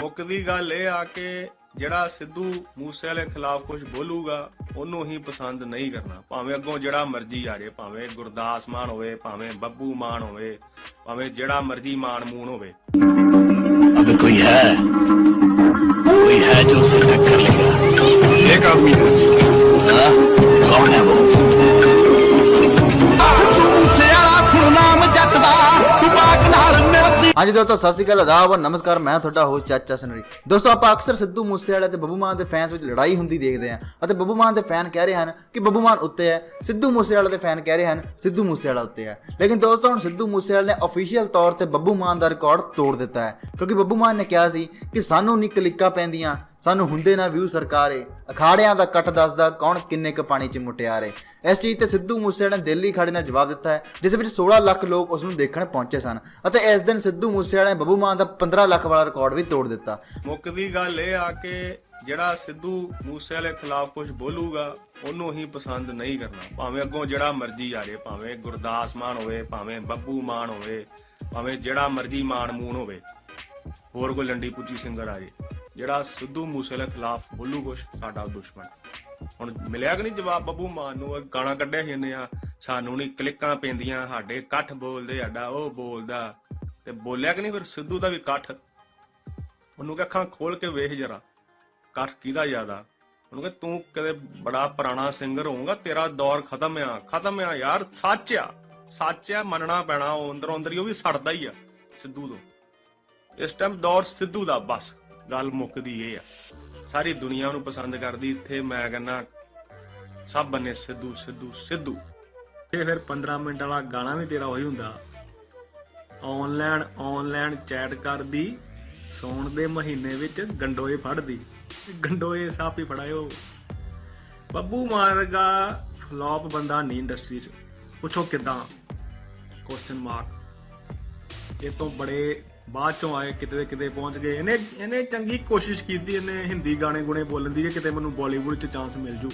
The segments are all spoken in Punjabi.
ਮੁੱਕਦੀ ਗੱਲ ਇਹ ਆ ਕਿ ਜਿਹੜਾ ਸਿੱਧੂ ਮੂਸੇ ਵਾਲੇ ਖਿਲਾਫ ਕੁਝ ਬੋਲੂਗਾ ਉਹਨੂੰ ਹੀ ਪਸੰਦ ਨਹੀਂ ਕਰਨਾ। ਭਾਵੇਂ ਅੱਗੋਂ ਜਿਹੜਾ ਮਰਜ਼ੀ ਆ ਜਾਏ ਭਾਵੇਂ ਗੁਰਦਾਸ ਮਾਨ ਹੋਵੇ ਭਾਵੇਂ ਬੱਬੂ ਮਾਨ ਹੋਵੇ ਭਾਵੇਂ ਜਿਹੜਾ ਮਰਜ਼ੀ ਮਾਨ ਮੂਨ ਹੋਵੇ। ਅਬ ਕੋਈ ਹੈ ਕੋਈ ਹੈ ਜੋ ਸਿਰ ਟੱਕਰ ਲੇਗਾ ਇੱਕ ਆਦਮੀ ਹੈ। ਹਾਂਜੀ ਦੋਸਤੋ, ਸਤਿ ਸ਼੍ਰੀ ਅਕਾਲ, ਆਦਾਬ ਨਮਸਕਾਰ। ਮੈਂ ਤੁਹਾਡਾ ਹੋਸਟ ਚਾਚਾ ਸਨਰੀ। ਦੋਸਤੋ, ਆਪਾਂ ਅਕਸਰ ਸਿੱਧੂ ਮੂਸੇਵਾਲੇ ਤੇ ਬੱਬੂ ਮਾਨ ਦੇ ਫੈਨਸ ਵਿੱਚ ਲੜਾਈ ਹੁੰਦੀ ਦੇਖਦੇ ਹਾਂ ਅਤੇ ਬੱਬੂ ਮਾਨ ਦੇ ਫੈਨ ਕਹਿ ਰਹੇ ਹਨ ਕਿ ਬੱਬੂ ਮਾਨ ਉੱਤੇ ਹੈ, ਸਿੱਧੂ ਮੂਸੇਵਾਲੇ ਦੇ ਫੈਨ ਕਹਿ ਰਹੇ ਹਨ, ਸਿੱਧੂ ਮੂਸੇਵਾਲਾ ਉੱਤੇ ਹੈ। ਲੇਕਿਨ ਦੋਸਤੋ, ਹੁਣ ਸਿੱਧੂ ਮੂਸੇਵਾਲੇ ਨੇ ਅਫੀਸ਼ੀਅਲ ਤੌਰ ਤੇ ਬੱਬੂ ਮਾਨ ਦਾ ਰਿਕਾਰਡ ਤੋੜ ਦਿੱਤਾ ਹੈ, ਕਿਉਂਕਿ ਬੱਬੂ ਮਾਨ ਨੇ ਕਿਹਾ ਸੀ ਕਿ ਸਾਨੂੰ ਨਹੀਂ ਕਲਿੱਕਾਂ ਪੈਂਦੀਆਂ, ਸਾਨੂੰ ਹੁੰਦੇ ਨਾ ਵਿਊ ਸਰਕਾਰੇ, ਅਖਾੜਿਆਂ ਦਾ ਕੱਟ ਦੱਸਦਾ ਕੌਣ ਕਿੰਨੇ ਕ ਪਾਣੀ 'ਚ ਮੁਟਿਆਰੇ ਇਸ ਚੀਜ਼ ਤੇ ਸਿੱਧੂ ਮੂਸੇਵਾਲੇ ਨੇ ਦਿੱਲੀ ਖੜੇ ਨਾਲ ਜਵਾਬ ਦਿੱਤਾ ਹੈ, ਜਿਸ ਵਿੱਚ 16 ਲੱਖ ਲੋਕ ਉਸ ਨੂੰ ਦੇਖਣ ਪਹੁੰਚੇ ਸਨ ਅਤੇ ਇਸ ਦਿਨ ਸਿੱਧੂ ਮੂਸੇਵਾਲੇ ਨੇ ਬੱਬੂ ਮਾਨ ਦਾ 15 ਲੱਖ ਵਾਲਾ ਰਿਕਾਰਡ ਵੀ ਤੋੜ ਦਿੱਤਾ। ਮੁੱਕਦੀ ਗੱਲ ਇਹ ਆ ਕਿ ਜਿਹੜਾ ਸਿੱਧੂ ਮੂਸੇਵਾਲੇ ਖਿਲਾਫ ਕੁਝ ਬੋਲੂਗਾ, ਉਹਨੂੰ ਹੀ ਪਸੰਦ ਨਹੀਂ ਕਰਨਾ। ਭਾਵੇਂ ਅੱਗੋਂ ਜਿਹੜਾ ਮਰਜ਼ੀ ਆ ਜੇ, ਭਾਵੇਂ ਗੁਰਦਾਸ ਮਾਨ ਹੋਵੇ, ਭਾਵੇਂ ਬੱਬੂ ਮਾਨ ਹੋਵੇ, ਭਾਵੇਂ ਜਿਹੜਾ ਮਰਜ਼ੀ ਮਾਨ ਮੂਨ ਹੋਵੇ, ਹੋਰ ਕੋਈ ਲੰਡੀ ਪੁੱਚੀ ਸਿੰਗਰ ਆ ਜੇ। ਜਿਹੜਾ ਸਿੱਧੂ ਮੂਸੇਵਾਲੇ ਖਿਲਾਫ ਬੋਲੂ ਕੁਛ, ਸਾਡਾ ਦੁਸ਼ਮਣ। ਹੁਣ ਮਿਲਿਆ ਕਿ ਨਹੀਂ ਜਵਾਬ? ਬੱਬੂ, ਮਾਨ ਨੂੰ ਗਾਣਾ ਕੱਢਿਆ ਸੀ ਇਹਨੇ ਆ। ਸਾਨੂੰ ਨਹੀਂ ਕਲਿੱਕਾਂ ਪੈਂਦੀਆਂ, ਸਾਡੇ ਇਕੱਠ ਬੋਲਦੇ, ਸਾਡਾ ਉਹ ਬੋਲਦਾ। ਤੇ ਬੋਲਿਆ ਕਿ ਨਹੀਂ ਫਿਰ ਸਿੱਧੂ ਦਾ ਵੀ ਇਕੱਠ? ਉਹਨੂੰ ਕਿ ਅੱਖਾਂ ਖੋਲ ਕੇ ਵੇਖ ਜਰਾ। ਇਕੱਠ ਕਿਹਦਾ ਜ਼ਿਆਦਾ? ਉਹਨੂੰ ਕਿ ਤੂੰ ਕਦੇ ਬੜਾ ਪੁਰਾਣਾ ਸਿੰਗਰ ਹੋਊਗਾ, ਤੇਰਾ ਦੌਰ ਖਤਮ ਆ। ਖਤਮ ਆ ਯਾਰ, ਸੱਚ ਆ। ਸੱਚ ਆ, ਮੰਨਣਾ ਪੈਣਾ, ਉਹ ਅੰਦਰੋਂ ਅੰਦਰ ਹੀ ਉਹ ਵੀ ਸੜਦਾ ਹੀ ਆ ਸਿੱਧੂ ਤੋਂ। ਇਸ ਟਾਈਮ ਦੌਰ ਸਿੱਧੂ ਦਾ ਬਸ। ਗੱਲ ਮੁੱਕਦੀ ਇਹ ਆ। ਸਾਰੀ ਦੁਨੀਆ ਨੂੰ ਪਸੰਦ ਕਰਦੀ, ਇੱਥੇ ਮੈਂ ਕਹਿੰਦਾ, ਸਭ ਬੰਨੇ ਸਿੱਧੂ ਸਿੱਧੂ ਸਿੱਧੂ। ਤੇ ਫਿਰ 15 ਮਿੰਟ ਵਾਲਾ ਗਾਣਾ ਵੀ ਤੇਰਾ ਉਹੀ ਹੁੰਦਾ। ਆਨਲਾਈਨ ਆਨਲਾਈਨ ਚੈਟ ਕਰਦੀ, ਸੌਣ ਦੇ ਮਹੀਨੇ ਵਿੱਚ ਗੰਡੋਏ ਫੜਦੀ। ਗੰਡੋਏ ਸਾਪ ਸਾਪੀ ਫੜਾਇਓ। ਬੱਬੂ ਮਾਰਗਾ ਫਲॉप ਬੰਦਾ ਨਹੀਂ ਇੰਡਸਟਰੀ 'ਚ। ਪੁੱਛੋ ਕਿਦਾਂ? ਕੁਐਸਚਨ ਮਾਰਕ ਇਹ ਤੋਂ ਬੜੇ ਬਾਅਦ ਚੋਂ ਆਏ, ਕਿਤੇ ਕਿਤੇ ਪਹੁੰਚ ਗਏ। ਇਹਨੇ ਇਹਨੇ ਚੰਗੀ ਕੋਸ਼ਿਸ਼ ਕੀਤੀ, ਇਹਨੇ ਹਿੰਦੀ ਗਾਣੇ ਗੁਣੇ ਬੋਲਣ ਦੀ ਕਿ ਕਿਤੇ ਮੈਨੂੰ ਬਾਲੀਵੁੱਡ 'ਚ ਚਾਂਸ ਮਿਲ ਜੂ।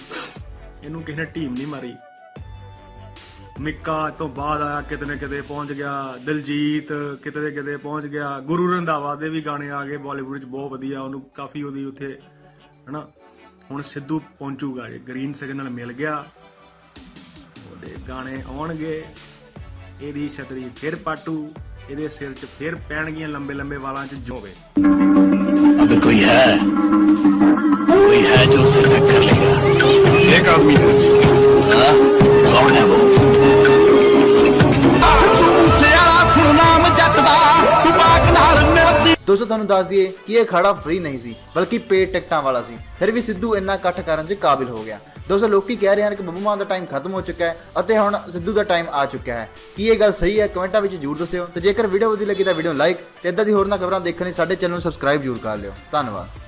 ਇਹਨੂੰ ਕਿਸੇ ਨੇ ਟੀਮ ਨਹੀਂ ਮਾਰੀ। ਮਿੱਕਾ ਤੋਂ ਬਾਅਦ ਆਇਆ, ਕਿਤੇ ਨਾ ਕਿਤੇ ਪਹੁੰਚ ਗਿਆ। ਦਿਲਜੀਤ ਕਿਤੇ ਨਾ ਕਿਤੇ ਪਹੁੰਚ ਗਿਆ। ਗੁਰੂ ਰੰਧਾਵਾ ਦੇ ਵੀ ਗਾਣੇ ਆ ਗਏ ਬਾਲੀਵੁੱਡ 'ਚ, ਬਹੁਤ ਵਧੀਆ। ਉਹਨੂੰ ਕਾਫੀ ਉਹਦੀ ਉੱਥੇ, ਹਨਾ? ਹੁਣ ਸਿੱਧੂ ਪਹੁੰਚੂਗਾ, ਜੇ ਗ੍ਰੀਨ ਸਿਗਨਲ ਮਿਲ ਗਿਆ, ਉਹਦੇ ਗਾਣੇ ਆਉਣਗੇ। ਇਹਦੀ ਛਤਰੀ ਫਿਰ ਪਾਟੂ। ਇਹਦੇ ਸਿਰ 'ਚ ਫੇਰ ਪੈਣਗੀਆਂ ਲੰਬੇ ਲੰਬੇ ਵਾਲਾਂ 'ਚ ਜੋਵੇ ਅਬੇ ਕੋਈ ਹੈ ਕੋਈ ਹੈ ਜੋ ਸਿਰ ਟੱਕਰ ਲੇਗਾ ਇੱਕ ਆਦਮੀ ਹੈ ਦੋਸਤੋ, ਤੁਹਾਨੂੰ ਦੱਸ ਦਈਏ ਕਿ ਇਹ ਖੜਾ ਫ੍ਰੀ ਨਹੀਂ ਸੀ, ਬਲਕਿ ਪੇਡ ਟਿਕਟਾਂ ਵਾਲਾ ਸੀ। ਫਿਰ ਵੀ ਸਿੱਧੂ ਇੰਨਾ ਇਕੱਠ ਕਰਨ 'ਚ ਕਾਬਿਲ ਹੋ ਗਿਆ। ਦੋਸਤੋ, ਲੋਕੀ ਕਹਿ ਰਹੇ ਹਨ ਕਿ ਬੱਬੂ ਮਾਨ ਦਾ ਟਾਈਮ ਖਤਮ ਹੋ ਚੁੱਕਾ ਹੈ ਅਤੇ ਹੁਣ ਸਿੱਧੂ ਦਾ ਟਾਈਮ ਆ ਚੁੱਕਾ ਹੈ। ਕੀ ਇਹ ਗੱਲ ਸਹੀ ਹੈ? ਕਮੈਂਟਾਂ ਵਿੱਚ ਜ਼ਰੂਰ ਦੱਸਿਓ। ਤੇ ਜੇਕਰ ਵੀਡੀਓ ਵਧੀਆ ਲੱਗੀ ਤਾਂ ਵੀਡੀਓ ਲਾਈਕ ਤੇ ਇਦਾਂ ਦੀ ਹੋਰ ਨਾ ਖਬਰਾਂ ਦੇਖਣ ਲਈ ਸਾਡੇ ਚੈਨਲ ਨੂੰ ਸਬਸਕ੍ਰਾਈਬ ਜ਼ਰੂਰ ਕਰ ਲਿਓ। ਧੰਨਵਾਦ।